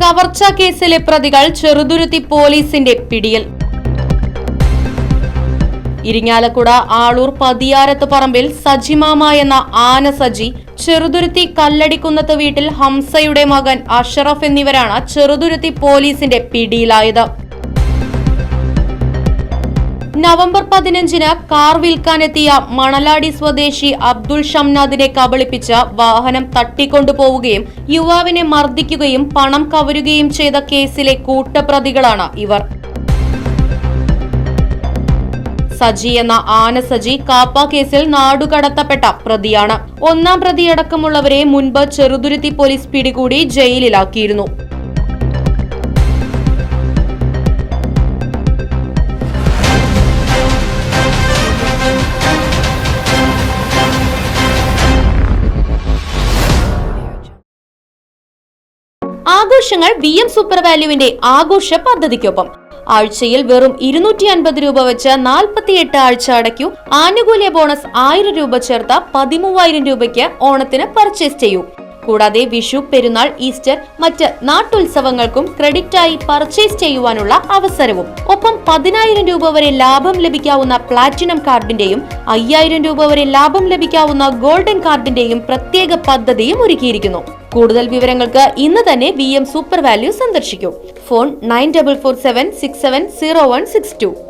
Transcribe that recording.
കവർച്ചാ കേസിലെ പ്രതികൾ ചെറുതുരുത്തി പോലീസിന്റെ പിടിയിൽ. ഇരിങ്ങാലക്കുട ആളൂർ പതിയാരത്ത് പറമ്പിൽ സജിമാമ എന്ന ആന സജി ചെറുതുരുത്തി കല്ലടിക്കുന്നത്ത് വീട്ടിൽ ഹംസയുടെ മകൻ അഷറഫ് എന്നിവരാണ് ചെറുതുരുത്തി പോലീസിന്റെ പിടിയിലായത്. നവംബർ പതിനഞ്ചിന് കാർ വിൽക്കാനെത്തിയ മണലാടി സ്വദേശി അബ്ദുൾ ഷംനാദിനെ കബളിപ്പിച്ച് വാഹനം തട്ടിക്കൊണ്ടുപോവുകയും യുവാവിനെ മർദ്ദിക്കുകയും പണം കവരുകയും ചെയ്ത കേസിലെ കൂട്ടപ്രതികളാണ് ഇവർ. സജി എന്ന ആന സജി കാപ്പ കേസിൽ നാടുകടത്തപ്പെട്ട പ്രതിയാണ്. ഒന്നാം പ്രതിയടക്കമുള്ളവരെ മുൻപ് ചെറുതുരുത്തി പോലീസ് പിടികൂടി ജയിലിലാക്കിയിരുന്നു. ആഘോഷങ്ങൾ വി എം സൂപ്പർ വാല്യുവിന്റെ ആഘോഷ പദ്ധതിക്കൊപ്പം. ആഴ്ചയിൽ വെറും ഇരുന്നൂറ്റി അൻപത് രൂപ വെച്ച് നാൽപ്പത്തിയെട്ട് ആഴ്ച അടയ്ക്കൂ. ആനുകൂല്യ ബോണസ് ആയിരം രൂപ ചേർത്ത പതിമൂവായിരം രൂപയ്ക്ക് ഓണത്തിന് പർച്ചേസ് ചെയ്യൂ. കൂടാതെ വിഷു പെരുന്നാൾ ഈസ്റ്റർ മറ്റ് നാട്ടുത്സവങ്ങൾക്കും ക്രെഡിറ്റായി പർച്ചേസ് ചെയ്യുവാനുള്ള അവസരവും. ഒപ്പം പതിനായിരം രൂപ വരെ ലാഭം ലഭിക്കാവുന്ന പ്ലാറ്റിനം കാർഡിന്റെയും അയ്യായിരം രൂപ വരെ ലാഭം ലഭിക്കാവുന്ന ഗോൾഡൻ കാർഡിന്റെയും പ്രത്യേക പദ്ധതിയും ഒരുക്കിയിരിക്കുന്നു. കൂടുതൽ വിവരങ്ങൾക്ക് ഇന്ന് തന്നെ വി എം സൂപ്പർ വാല്യൂ സന്ദർശിക്കൂ. Phone nine double four seven six seven zero one six two.